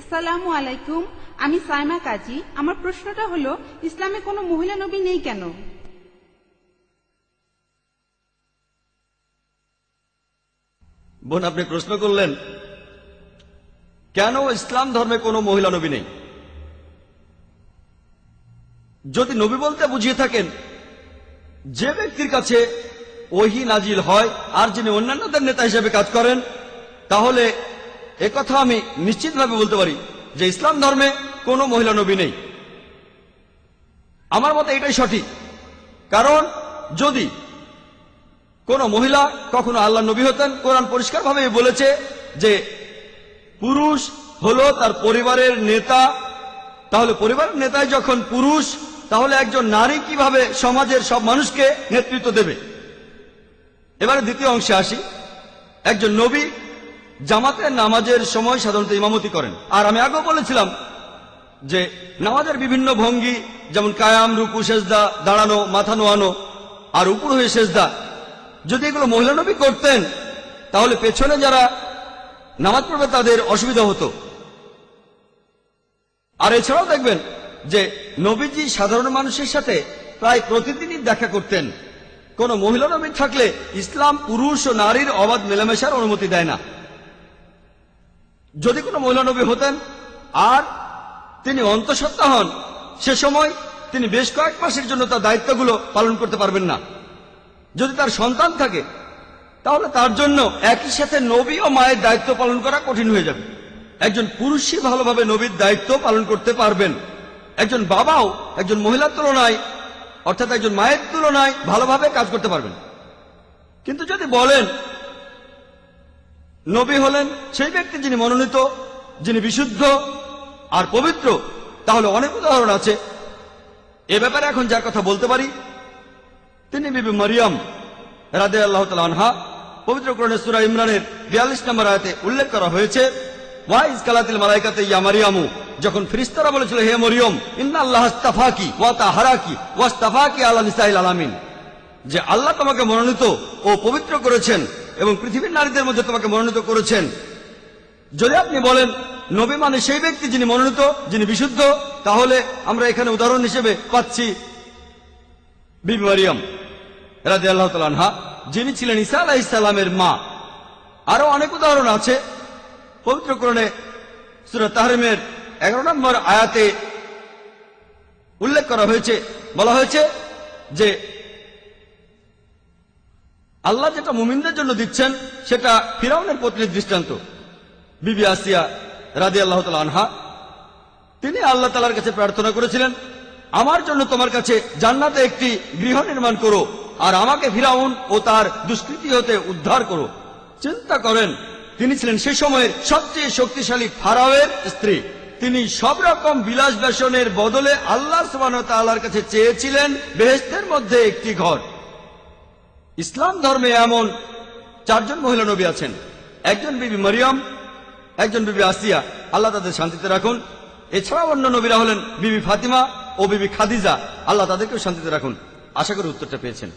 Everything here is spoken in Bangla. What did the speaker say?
আসসালামু আলাইকুম, আমি সাইমা কাজী। আমার প্রশ্নটা হলো, ইসলামে কোনো মহিলা নবী নেই কেন? বোন, আপনি প্রশ্ন করলেন, কেন ইসলাম ধর্মে কোনো মহিলা নবী নেই? যদি নবী বলতে বুঝিয়ে থাকেন, যে ব্যক্তির কাছে ওহি নাজিল হয় আর যিনি অন্যান্যদের নেতা হিসেবে কাজ করেন, তাহলে কথা আমি নিশ্চিতভাবে বলতে পারি যে ইসলাম ধর্মে কোনো মহিলা নবী নেই। আমার মতে এটাই সঠিক। কারণ যদি কোন মহিলা কখনো আল্লাহ নবী হতেন, কোরআন পরিষ্কারভাবে বলেছে যে পুরুষ হলো তার পরিবারের নেতা। তাহলে পরিবারের নেতায় যখন পুরুষ, তাহলে একজন নারী কীভাবে সমাজের সব মানুষকে নেতৃত্ব দেবে? এবারে দ্বিতীয় অংশে আসি। একজন নবী জামাতের নামাজের সময় সাধারণত ইমামতি করেন। আর আমি আগেও বলেছিলাম যে নামাজের বিভিন্ন ভঙ্গি, যেমন কায়াম, রুকু, সেজদা, দাঁড়ানো, মাথা নোয়ানো, আর উপর হয়ে সেজদা। যদি এগুলো মহিলা নবী করতেন, তাহলে পেছনে যারা নামাজ পড়বে তাদের অসুবিধা হতো। আর এছাড়াও দেখবেন যে নবীজি সাধারণ মানুষের সাথে প্রায় প্রতিদিনই দেখা করতেন। কোন মহিলা নবী থাকলে ইসলাম পুরুষ ও নারীর অবাধ মেলামেশার অনুমতি দেয় না। যদি কোনো মহিলা নবী হতেন, আর তিনি অন্তঃসত্ত্বা হন, সে সময় তিনি বেশ কয়েক মাসের জন্য তার দায়িত্বগুলো পালন করতে পারবেন না। যদি তার সন্তান থাকে, তাহলে তার জন্য একই সাথে নবী ও মায়ের দায়িত্ব পালন করা কঠিন হয়ে যাবে। একজন পুরুষই ভালোভাবে নবীর দায়িত্ব পালন করতে পারবেন। একজন বাবাও একজন মহিলার তুলনায়, অর্থাৎ একজন মায়ের তুলনায় ভালোভাবে কাজ করতে পারবেন। কিন্তু যদি বলেন নবী হলেন সেই ব্যক্তি যিনি মনোনীত, যিনি বিশুদ্ধ আর পবিত্র। তাহলে অনেক উদাহরণ আছে। এ ব্যাপারে এখন যার কথা বলতে পারি, তিনি বিবি মরিয়ম রাদে আল্লাহ আনহা। পবিত্র সুরা ইমরানের বিয়াল্লিশ নম্বর আয়াতে উল্লেখ করা হয়েছে ওয়াইজ কালাতিল মালাইকাতে ইয়া মারিয়ামু? যখন ফিরিস্তারা বলেছিল, হে মরিয়ম, ইন্না আল্লাহ ইস্তাফাকি ওয়া তাহারাকি ওয়াস্তাফাকি আলা নিসাইল আলামিন। যে আল্লাহ তোমাকে মনোনীত ও পবিত্র করেছেন এবং পৃথিবীর নারীদের মধ্যে তোমাকে মনোনীত করেছেন। যদি আপনি বলেন, নবী মানে সেই ব্যক্তি যিনি মনোনীত, যিনি বিশুদ্ধ, তাহলে আমরা এখানে উদাহরণ হিসেবে পাচ্ছি বিবি রাজি আল্লাহ যিনি ছিলেন ঈসা আলাহ ইসলামের মা। আরও অনেক উদাহরণ আছে। পবিত্র করণে সুরত তাহরিমের এগারো নম্বর আয়াতে উল্লেখ করা হয়েছে, বলা হয়েছে যে আল্লাহ যেটা মুমিনদের জন্য দিচ্ছেন, সেটা ফিরাউনের পত্নীর দৃষ্টান্ত। বিবি আসিয়া রাজি আল্লাহ তালা আনহা, তিনি আল্লাহ তালার কাছে প্রার্থনা করেছিলেন, আমার জন্য তোমার কাছে জান্নাতে একটি গৃহ নির্মাণ করো, আর আমাকে ফিরাউন ও তার দুষ্কৃতি হতে উদ্ধার করো। চিন্তা করেন, তিনি ছিলেন সে সময়ের সবচেয়ে শক্তিশালী ফারাওয়ের স্ত্রী। তিনি সব রকম বিলাস বেসনের বদলে আল্লাহ সুবাহ কাছে চেয়েছিলেন বেহেস্তের মধ্যে একটি ঘর। ইসলাম ধর্মে এমন চারজন মহিলা নবী আছেন। একজন বিবি মরিয়ম, একজন বিবি আসিয়া। আল্লাহ তাদের শান্তিতে রাখুন। এছাড়াও অন্য নবীরা হলেন বিবি ফাতিমা ও বিবি খাদিজা। আল্লাহ তাদেরকেও শান্তিতে রাখুন। আশা করি উত্তরটা পেয়েছেন।